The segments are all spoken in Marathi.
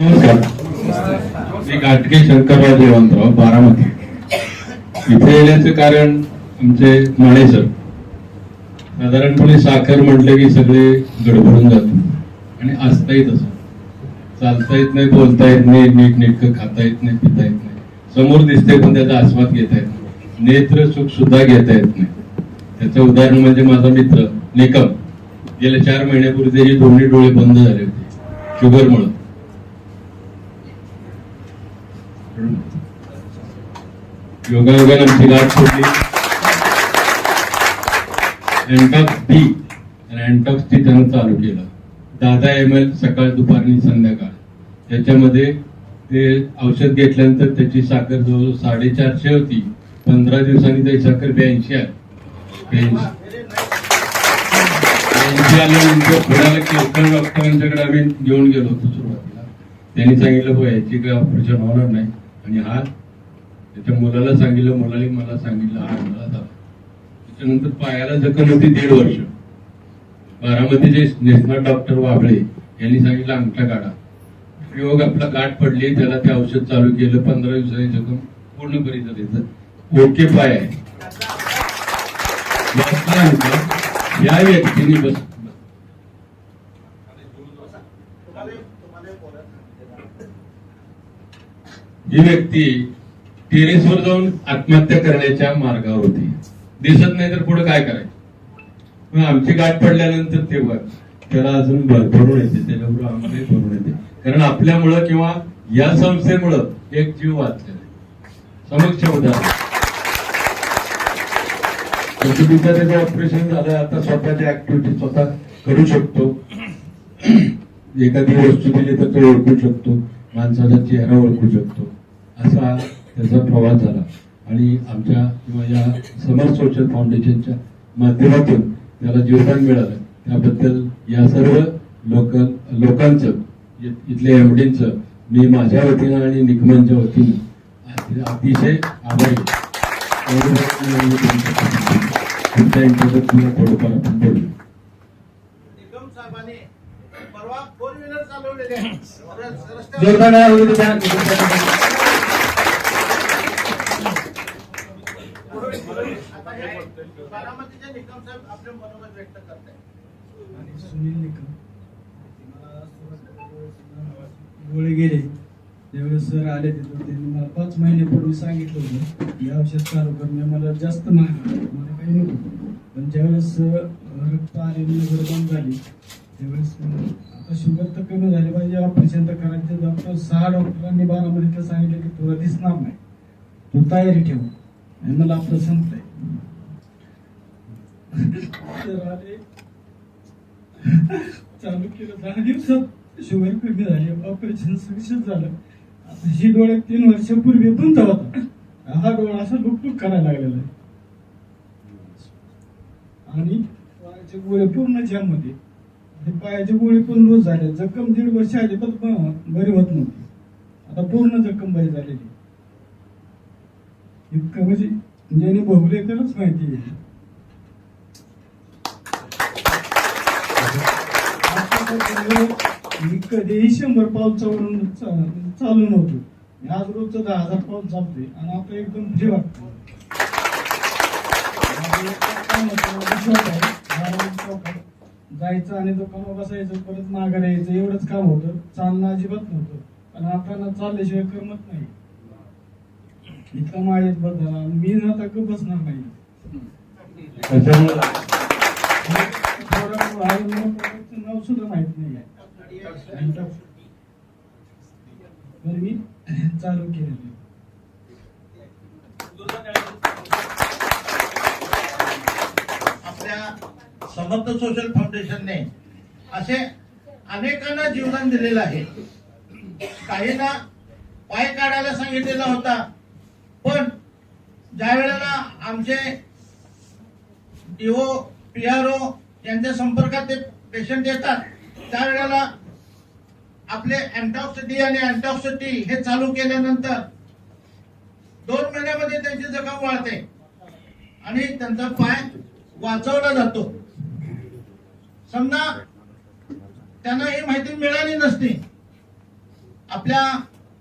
मी घाटगे शंकरराव देवंतराव बारामती. इथे येण्याचं कारण आमचे माळे सर. साधारणपणे साखर म्हटलं की सगळे गडबडून जातो. आणि असता येत असं. चालता येत नाही बोलता येत नाही नीट नेटकं खाता येत नाही पिता येत नाही. समोर दिसते पण त्याचा आस्वाद घेता येत नाही. नेत्र सुख सुद्धा घेता येत नाही. त्याचं उदाहरण म्हणजे माझा मित्र लेखक गेल्या चार महिन्यापूर्वी त्याचे दोन्ही डोळे बंद झाले होते. शुगरमुळं. योगायोगाने आमची गाठ सोडली अँटॉक्स बी आणि अँटॉक्स टी त्यानं चालू केलं. दहा एम एल सकाळ दुपार आणि संध्याकाळ. त्याच्यामध्ये ते औषध घेतल्यानंतर त्याची साखर जवळ साडेचारशे होती. पंधरा दिवसांनी त्याची साखर ब्याऐंशी आहे ब्याऐंशी. आल्यानंतर पुण्याला केळकर डॉक्टरांच्याकडे आम्ही घेऊन गेलो होतो सुरुवातीला. त्यांनी सांगितलं हो याची काही ऑपरेशन होणार नाही. आणि हा त्याच्या मुलाला सांगितलं मुलाने मला सांगितलं हा मला त्याच्यानंतर पायाला जखम होती दीड वर्ष. बारामतीचे नेशनल डॉक्टर वाबळे यांनी सांगितलं अंगठा काढा. योग आपला गाठ पडली त्याला ते औषध चालू केलं पंधरा दिवसांनी जखम पूर्ण करीत त्याचं ओके पाय आहे. या व्यक्तीने बस ही व्यक्ती टेरेसवर जाऊन आत्महत्या करण्याच्या मार्गावर होती. दिसत नाही तर पुढे काय करायचं? आमची गाठ पडल्यानंतर तेव्हा त्याला अजून भरून येते त्याच्याबरोबर आम्हाला भरून येते. कारण आपल्यामुळं किंवा या संस्थेमुळं एक जीव वाचलेला समक्ष उदाहरण. त्याचं ऑपरेशन झालं आता स्वतःच्या ऍक्टिव्हिटी स्वतः करू शकतो. एखादी वस्तू दिली तर तो ओळखू शकतो. माणसाचा चेहरा ओळखू शकतो. असा त्याचा प्रवास झाला. आणि आमच्या किंवा या समर सोशल फाउंडेशनच्या माध्यमातून त्याला जीवदान मिळालं. त्याबद्दल या सर्व लोक लोकांचं इथल्या एमडींचं मी माझ्या वतीनं आणि निकमांच्या वतीनं अति- अतिशय आभारी तुमच्या थोडंफार आपण बोलू साहेबांनी परवा फोर व्हीलर चालवलेले आहे. रस- रस्त्यावर- जोरदार टाळ्या होऊ द्या. आता हे बारामतीचे निकम साहेब आपले मनोगत व्यक्त सुनील निकम. गोळे गेले. त्यावेळेस सर आले तिथं. त्यांनी मला पाच महिन्यापूर्वी सांगितलं होतं. की औषध चालू करणे मला जास्त महाग मला काही नको पण ज्यावेळेस रक्त आलेली वगैरे बंद झाली त्यावेळेस आता शुगर तर कमी झाली. म्हणजे पाहिजे ऑपरेशन तर करायचं. डॉक्टर सहा डॉक्टरांनी बारामतीला सांगितलं की तुला दिसणार नाही. तू तयारी ठेव. आणि मला आपलं आहे चालू केलं दहा दिवसात. शुगर कमी झाली. ऑपरेशन सक्सेस झालं. आता ही डोळ्यात तीन वर्षापूर्वी बंद होता. हा डोळा असा लुकलुक करायला लागलेला आहे. आणि पायाचे गोळे पूर्ण ज्यामध्ये होते पायाचे गोळे पण रोज झाले जखम दीड वर्ष आली पण बरी होत नव्हती. आता पूर्ण जखम बरी झालेली इतकं म्हणजे, म्हणजे ज्याने भोगले तरच माहिती आहे. मी कधीही शंभर पाऊल चालून चालू नव्हतो. मी आज रोजचं दहा हजार पाऊल चालते आणि आता एकदम म्हणजे फ्री वाटतो जायचं आणि दुकानावर बसायचं परत माघार यायचं एवढंच काम होतं. चालणं अजिबात नव्हतं. पण आता ना चालल्याशिवाय करमत नाही. इतका माळेत बदल मी ना आता बसणार नाही. नाव सुद्धा माहीत नाही मी चालू केलेलं आपल्या समर्थ सोशल फाउंडेशनने असे अनेकांना जीवदान दिलेलं आहे. काहींना पाय काढायला सांगितलेला होता पण ज्या वेळेला आमचे डीओ ओ यांच्या संपर्कात ते पेशंट येतात त्यावेळेला आपले अँटॉक्स डी आणि अँटॉक्स टी हे चालू केल्यानंतर दोन महिन्यामध्ये त्यांची जखम वाढते आणि त्यांचा पाय वाचवला जातो. समजा त्यांना ही माहिती मिळाली नसती आपल्या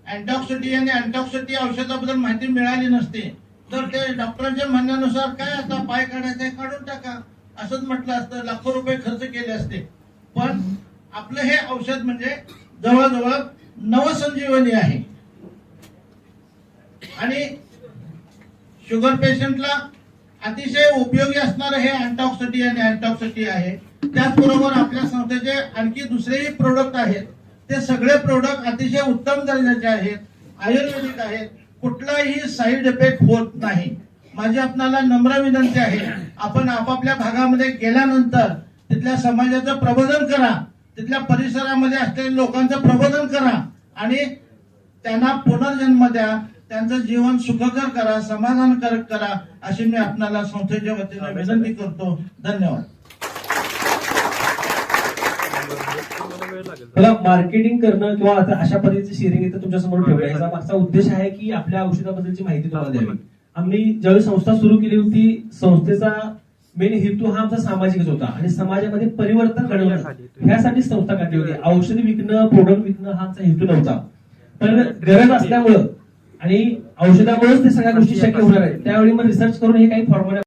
अँटॉक्सिटी आणि अँटॉक्सिटी औषधाबद्दल माहिती मिळाली नसते तर ते डॉक्टरांच्या म्हणण्यानुसार काय आता पाय काढायचे आहे, काढून टाका असंच म्हटलं असतं लाखो रुपये खर्च केले असते. पण आपलं हे औषध म्हणजे जवळजवळ नवसंजीवनी आहे. आणि शुगर पेशंटला अतिशय उपयोगी असणारं हे अँटॉक्सिटी आणि अँटॉक्सिटी आहे. त्याचबरोबर आपल्या संस्थेचे आणखी दुसरेही प्रोडक्ट आहेत. ते सगळे प्रोडक्ट अतिशय उत्तम दर्जाचे आहेत आयुर्वेदिक आहेत. कुठलाही साईड इफेक्ट होत नाही. माझी आपणाला नम्र विनंती आहे आपण आपापल्या भागामध्ये गेल्यानंतर तिथल्या समाजाचं प्रबोधन करा. तिथल्या परिसरामध्ये असलेल्या लोकांचं प्रबोधन करा. आणि त्यांना पुनर्जन्म द्या. त्यांचं जीवन सुखकर करा समाधानकारक करा अशी मी आपणाला संस्थेच्या वतीने विनंती करतो. धन्यवाद. मला मार्केटिंग करणं किंवा आता अशा पद्धतीचं शेअरिंग इथं तुमच्यासमोर ठेवलं याचा मागचा उद्देश आहे की आपल्या औषधाबद्दलची माहिती तुम्हाला द्यावी. आम्ही ज्यावेळी संस्था सुरू केली होती संस्थेचा मेन हेतू हा आमचा सामाजिकच होता आणि समाजामध्ये परिवर्तन घडवणं. ह्यासाठी संस्था काढली होती. औषधी विकणं प्रोडक्ट विकणं हा आमचा हेतू नव्हता. पण गरज असल्यामुळं आणि औषधामुळेच ते सगळ्या गोष्टी शक्य होणार आहेत. त्यावेळी मग रिसर्च करून हे काही फॉर्म्युला